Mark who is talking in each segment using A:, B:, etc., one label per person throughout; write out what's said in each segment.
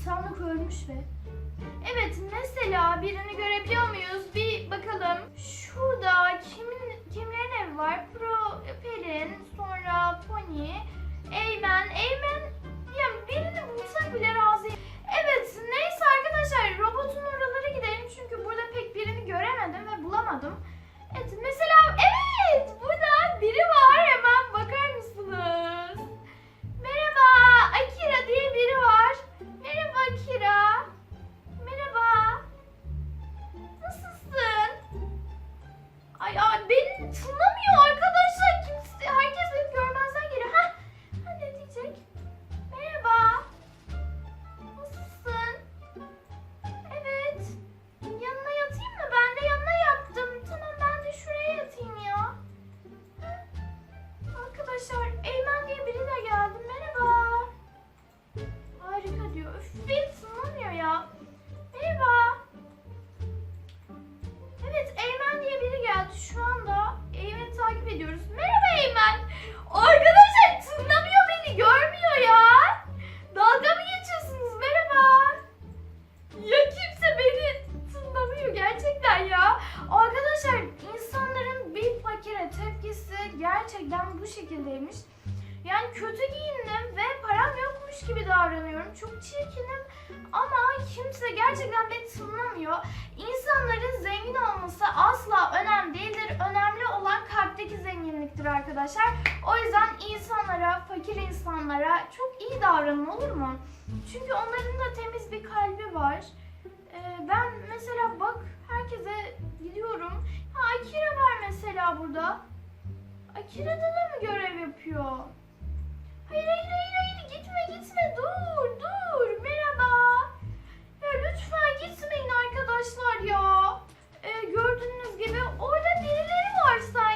A: insanlık ölmüş ve... Evet, mesela birini görebiliyor muyuz? Bir bakalım. Şurada kimin kimlerin evi var? Pro, Pelin, sonra Pony, Eymen. Eymen, yani birini bulsak bile razıyım. Evet, neyse arkadaşlar robotun oralara gidelim. Çünkü burada pek birini göremedim ve bulamadım. Evet, mesela evet kötü giyindim ve param yokmuş gibi davranıyorum. Çok çirkinim ama kimse gerçekten beni tınlamıyor. İnsanların zengin olması asla önemli değildir. Önemli olan kalpteki zenginliktir arkadaşlar. O yüzden insanlara, fakir insanlara çok iyi davranın olur mu? Çünkü onların da temiz bir kalbi var. Ee, ben mesela bak herkese gidiyorum. Ha Akira var mesela burada. Akira'da da mı görev yapıyor? Hayır hayır hayır hayır gitme gitme dur dur merhaba. Ya lütfen gitmeyin arkadaşlar ya. Ee, gördüğünüz gibi orada birileri var sadece.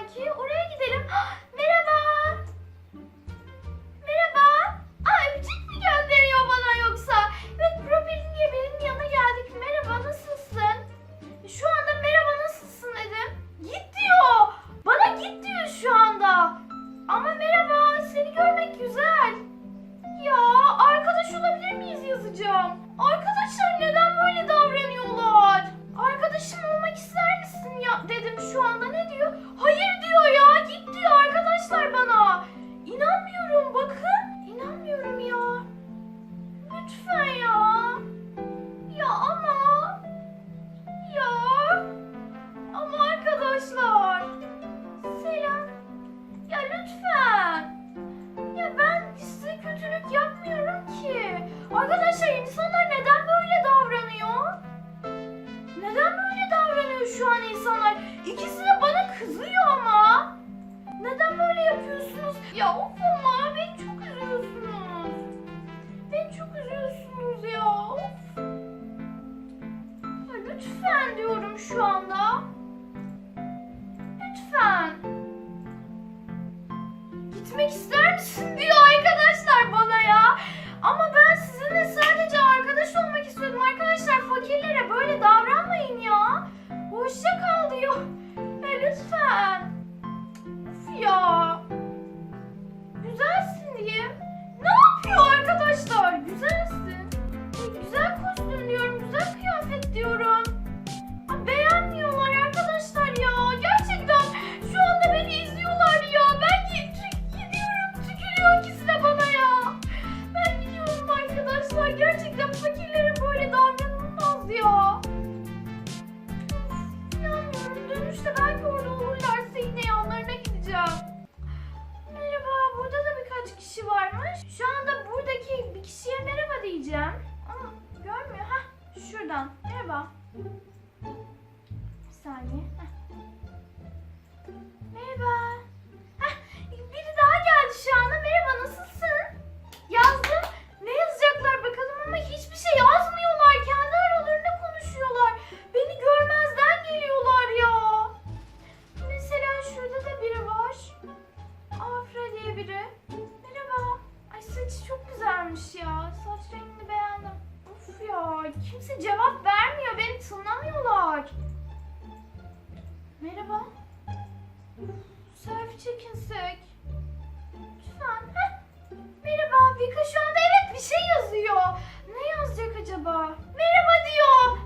A: Bir saniye. Heh. Merhaba. Heh, biri daha geldi şu anda. Merhaba nasılsın? Yazdım. Ne yazacaklar bakalım ama hiçbir şey yazmıyorlar. Kendi aralarında konuşuyorlar. Beni görmezden geliyorlar ya. Mesela şurada da biri var. Afra diye biri. Merhaba. Ay saçı çok güzelmiş ya. Saç rengini beğendim. Of ya kimse cevap vermiyor. Beni tınlar Merhabalar. Merhaba. Selfie çekinsek. Lütfen. Heh. Merhaba Vika şu anda evet bir şey yazıyor. Ne yazacak acaba? Merhaba diyor.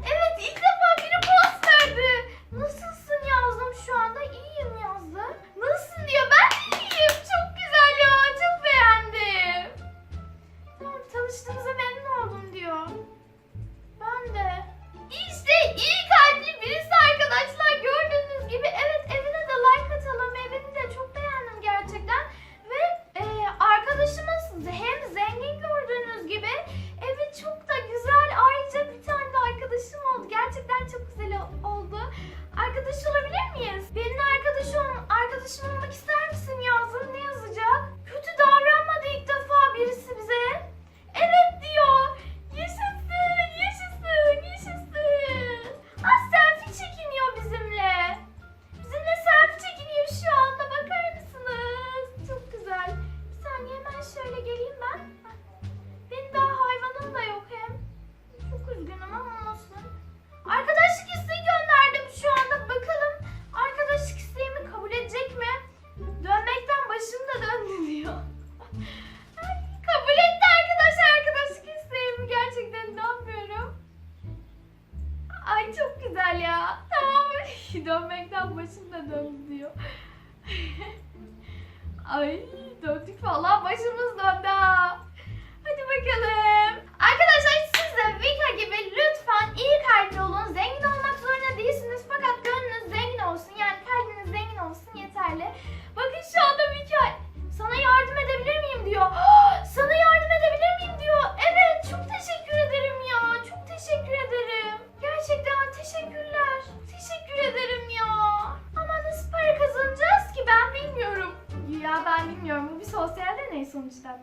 A: bir sosyal deney sonuçta.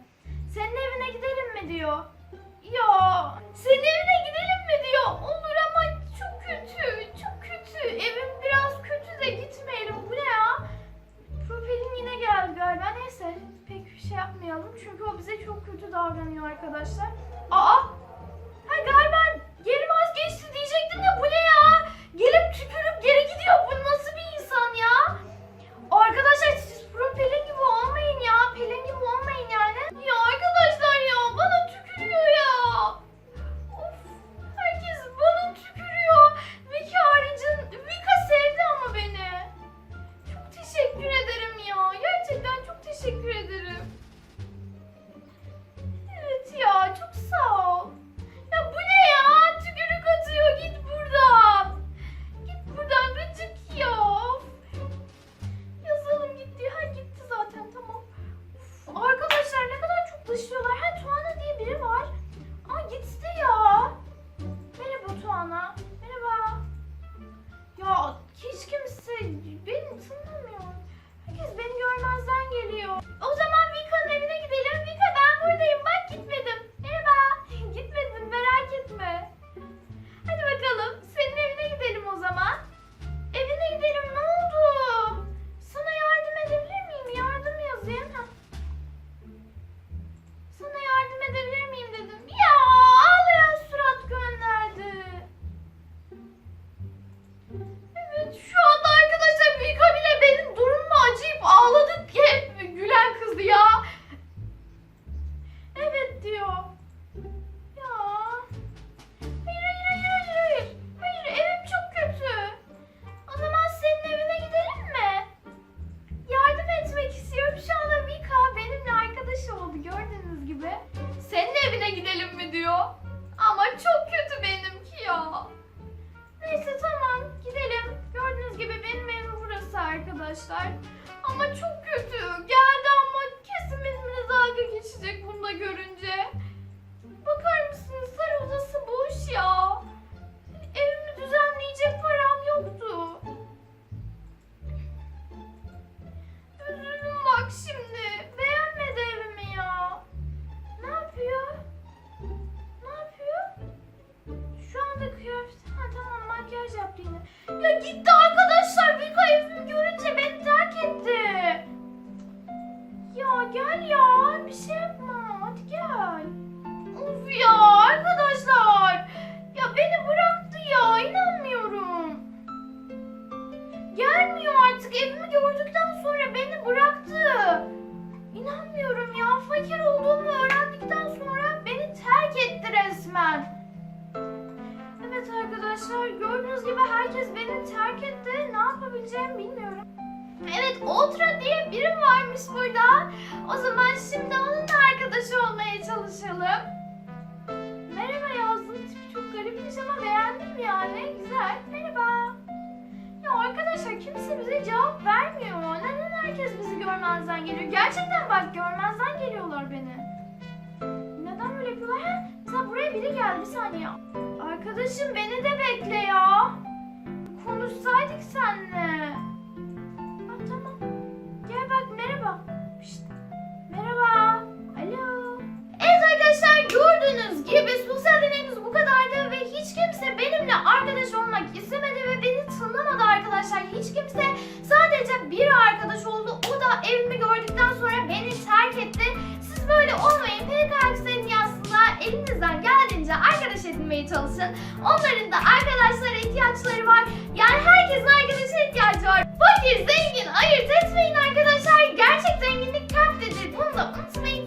A: Senin evine gidelim mi diyor. Ya senin evine gidelim mi diyor. Olur ama çok kötü, çok kötü. Evim biraz kötü de gitmeyelim. Bu ne ya? Propelin yine geldi galiba. Neyse pek bir şey yapmayalım. Çünkü o bize çok kötü davranıyor arkadaşlar. Aa! Ha galiba geri vazgeçti diyecektim de bu ne ya? Gelip tükürüp geri gidiyor. Bu nasıl bir arkadaşlar. Ama çok kötü. Geldi ama kesin benimle dalga geçecek bunu da görünce. Bakar mısınız sarı odası boş ya. Evimi düzenleyecek param yoktu. Üzüldüm bak şimdi. Beğenmedi evimi ya. Ne yapıyor? Ne yapıyor? Şu anda kıyafet... Ha tamam makyaj yaptı yine. Ya gitti arkadaşlar. Vika evimi herkes beni terk etti. Ne yapabileceğimi bilmiyorum. Evet Ultra diye biri varmış burada. O zaman şimdi onunla arkadaş olmaya çalışalım. Merhaba yazdığın tipi çok garipmiş ama beğendim yani. Güzel. Merhaba. Ya arkadaşlar kimse bize cevap vermiyor. Neden herkes bizi görmezden geliyor? Gerçekten bak görmezden geliyorlar beni. Neden böyle yapıyorlar? Ha, buraya biri geldi bir saniye. Arkadaşım beni de bekle ya. Konuşsaydık seninle. Ha, tamam. Gel bak merhaba. Pişt. Merhaba. Alo. Evet arkadaşlar gördüğünüz gibi sosyal deneyimiz bu kadardı ve hiç kimse benimle arkadaş olmak istemedi ve beni tanımadı arkadaşlar. Hiç kimse sadece bir arkadaş oldu. O da evimi gördükten sonra beni terk etti. Siz böyle olmayın. PKX'lerin aslında elinizden geldiğince arkadaş edinmeye çalışın. Onların da arkadaşlara ihtiyaçları var. Yani herkesin arkadaşa ihtiyacı var. Fakir, zengin ayırt etmeyin arkadaşlar. Gerçek zenginlik kalptedir. Bunu da unutmayın.